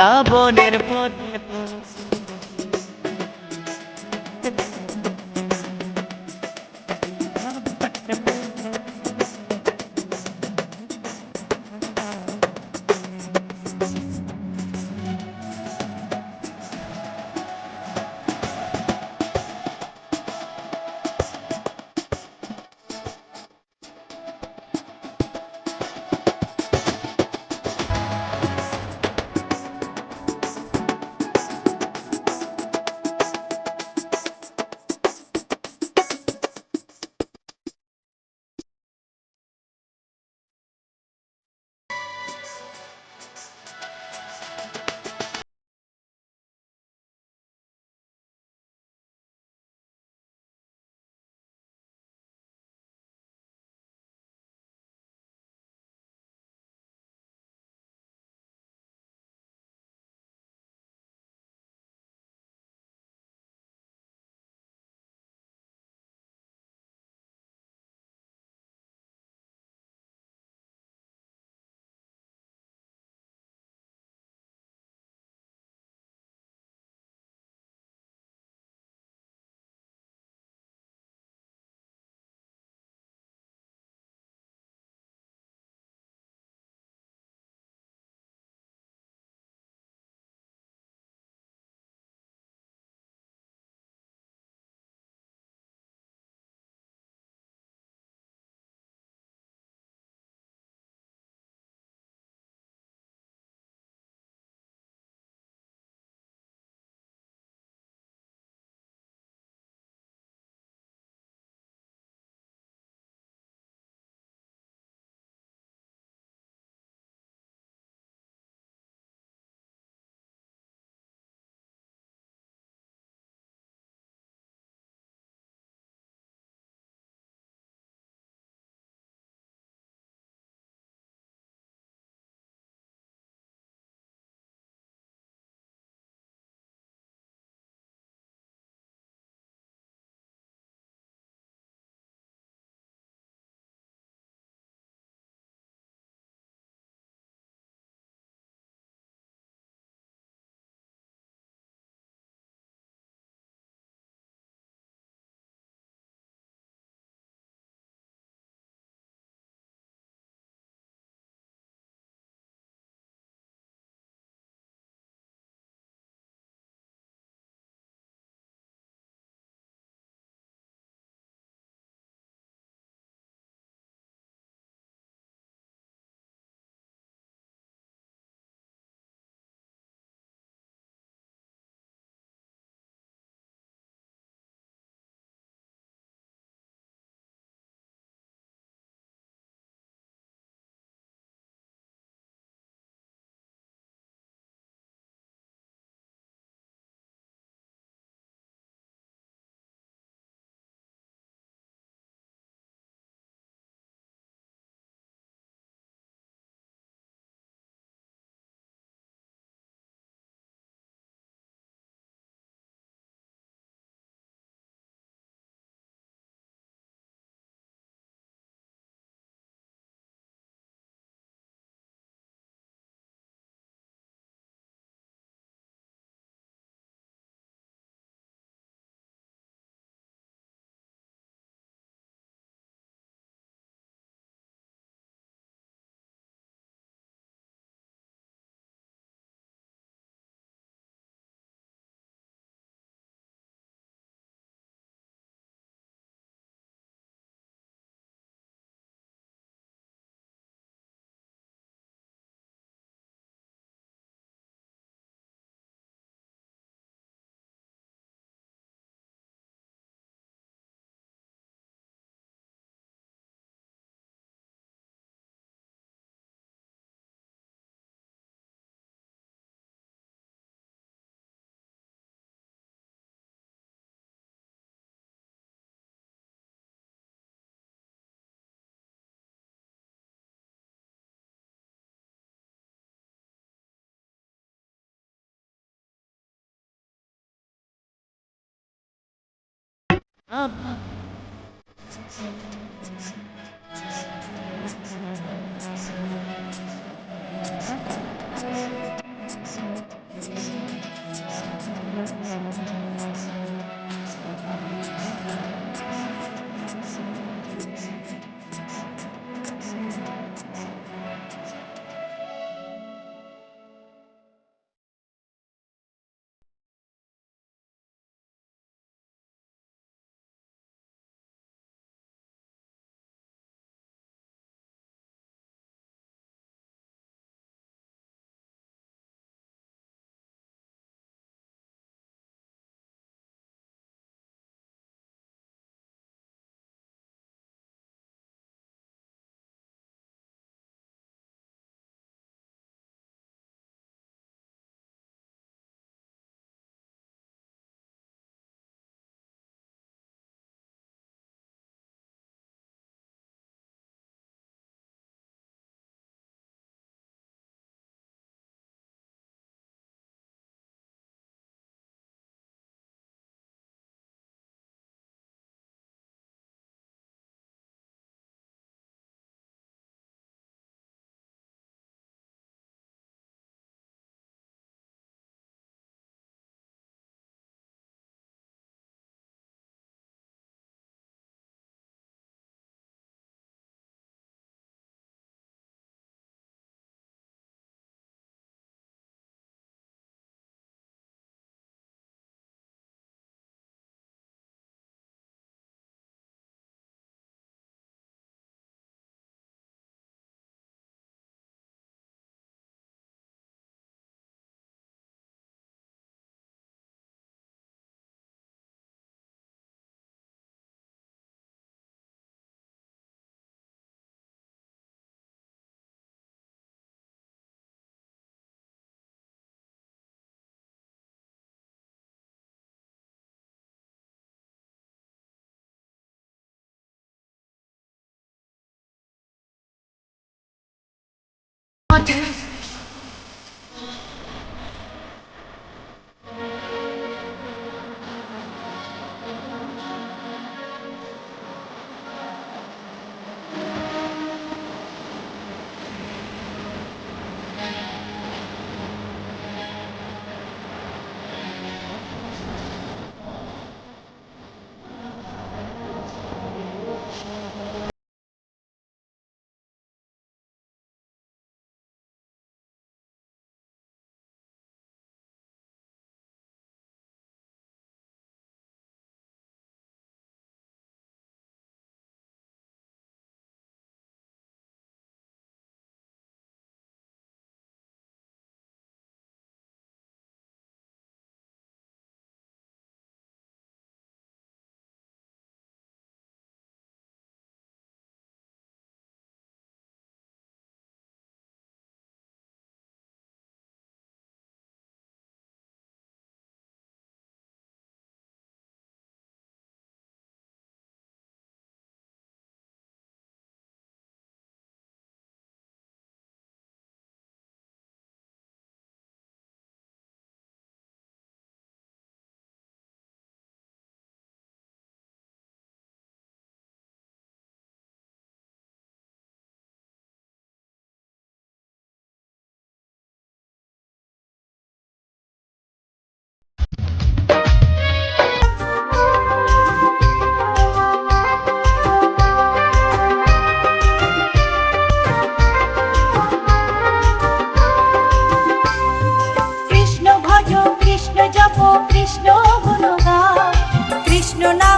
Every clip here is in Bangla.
বৃন্দাবনের পথে あっ。what?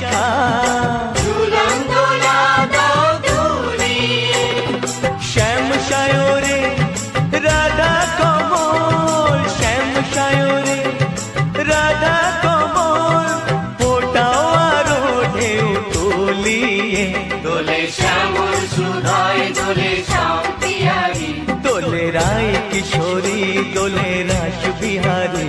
শাখা শ্যাম সায়রে রাধা কমল শ্যাম সায়রে রাধা কমল ফোটাও আরও ঢেউ তোলিয়ে। দোলে শ্যামল সুধায় দোলে দোলে রায় কিশোরী দোলে রাস বিহারী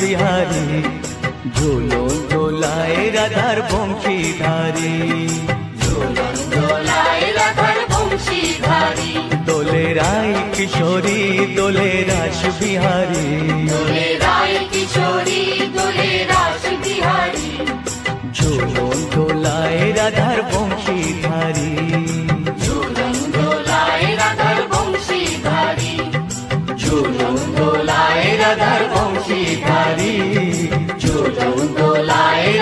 বিহারী ঝোলো দোলায় রাধার বংশীধারী। রাধার বংশীধারী। দোলে রায় কিশোরী দোলে রাস বিহারী দোলে রায় কিশোরী দোলে রাস বিহারী ঝোলো দোলায় রাধার বংশীধারী।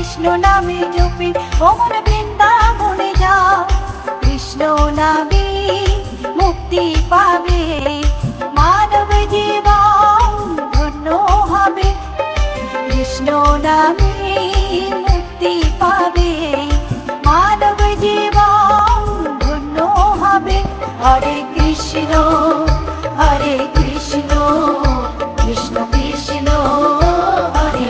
কৃষ্ণ নামে জপি, অমর বৃন্দাবনে যাও কৃষ্ণ নামে মুক্তি পাবে, মানব জীবন ধন্য হবে। কৃষ্ণ নামে মুক্তি পাবে, মানব জীবন ধন্য হবে। হরে কৃষ্ণ হরে কৃষ্ণ কৃষ্ণ কৃষ্ণ, হরে